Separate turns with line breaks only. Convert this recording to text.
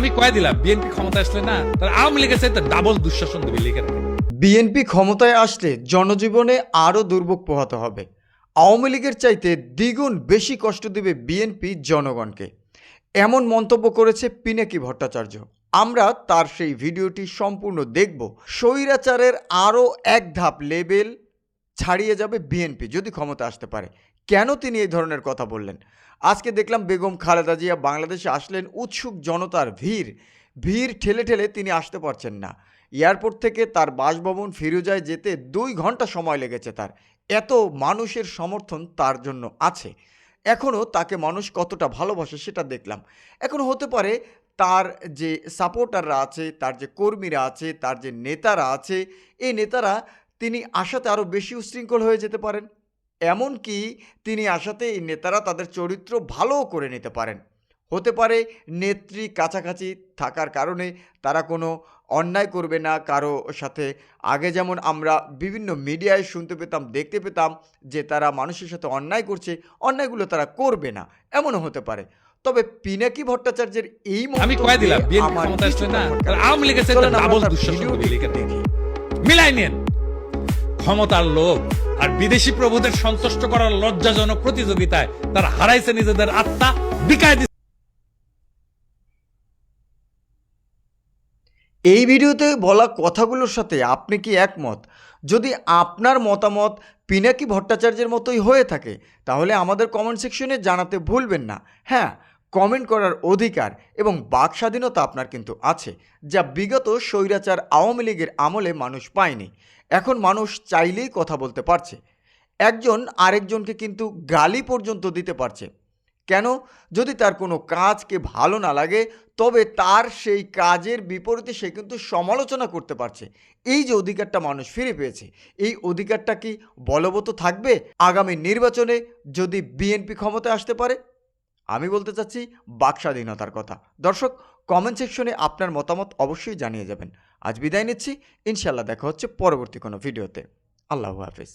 আমি কয়ে দিলাম, বিএনপি ক্ষমতা আসলে না তার আওয়ামী লীগের চাইতে ডাবল দুঃশাসন দেবে, লিখে রাখেন।
বিএনপি ক্ষমতায় আসলে জনজীবনে আরও দুর্ভোগ পোহাতে হবে। আওয়ামী লীগের চাইতে দ্বিগুণ বেশি কষ্ট দেবে বিএনপি জনগণকে। এমন মন্তব্য করেছে পিনাকি ভট্টাচার্য। আমরা তার সেই ভিডিওটি সম্পূর্ণ দেখব। স্বৈরাচারের আরও এক ধাপ লেভেল ছাড়িয়ে যাবে বিএনপি যদি ক্ষমতা আসতে পারে। কেন তিনি এই ধরনের কথা বললেন? আজকে দেখলাম বেগম খালেদা জিয়া বাংলাদেশে আসলেন উৎসুক জনতার ভিড়। ভিড় ঠেলে ঠেলে তিনি আসতে পারছেন না। এয়ারপোর্ট থেকে তার বাসভবন ফিরোজায় যেতে দুই ঘণ্টা সময় লেগেছে তার। এত মানুষের সমর্থন তার জন্য আছে। এখনও তাকে মানুষ কতটা ভালোবাসে সেটা দেখলাম। এখন হতে পারে তার যে সাপোর্টাররা আছে, তার যে কর্মীরা আছে, তার যে নেতারা আছে, এই নেতারা তিনি আশাতে আরও বেশি উশৃঙ্খল হয়ে যেতে পারেন। এমনকি তিনি আশাতে এই নেতারা তাদের চরিত্র ভালোও করে নিতে পারেন। হতে পারে নেত্রী কাছাকাছি থাকার কারণে তারা কোনো অন্যায় করবে না কারও সাথে। আগে যেমন আমরা বিভিন্ন মিডিয়ায় শুনতে পেতাম দেখতে পেতাম যে তারা মানুষের সাথে অন্যায় করছে অন্যায়গুলো তারা করবে না এমনও হতে পারে। তবে পিনাকি ভট্টাচার্যের এই
আমি কয়ে দিলাম
আমার।
আওয়ামী লীগের। মিলাই নেন। ক্ষমতার লোভ আর বিদেশি প্রভুদের সন্তুষ্ট করার লজ্জাজনক প্রতিযোগিতায় তারা হারাইছে নিজেদের আত্মা, বিকায় দিচ্ছে
এই ভিডিওতে বলা কথাগুলোর সাথে আপনি কি একমত? যদি আপনার মতামত পিনাকি ভট্টাচার্যের মতোই হয়ে থাকে, তাহলে আমাদের কমেন্ট সেকশনে জানাতে ভুলবেন না। হ্যাঁ কমেন্ট করার অধিকার এবং বাক স্বাধীনতা আপনার কিন্তু আছে, যা বিগত স্বৈরাচার আওয়ামী লীগের আমলে মানুষ পায়নি। এখন মানুষ চাইলেই কথা বলতে পারছে। একজন আরেকজনকে কিন্তু গালি পর্যন্ত দিতে পারছে। কেন? যদি তার কোনো কাজকে ভালো না লাগে, তবে তার সেই কাজের বিপরীতে সে কিন্তু সমালোচনা করতে পারছে। এই যে অধিকারটা মানুষ ফিরে পেয়েছে, এই অধিকারটা কি বলবৎ থাকবে? আগামী নির্বাচনে যদি বিএনপি ক্ষমতায় আসতে পারে আমি বলতে চাচ্ছি বাকস্বাধীনতার কথা। দর্শক কমেন্ট সেকশনে আপনার মতামত অবশ্যই জানিয়ে যাবেন। আজ বিদায় নিচ্ছি। ইনশাল্লাহ দেখা হচ্ছে পরবর্তী কোনো ভিডিওতে। আল্লাহ হাফিজ।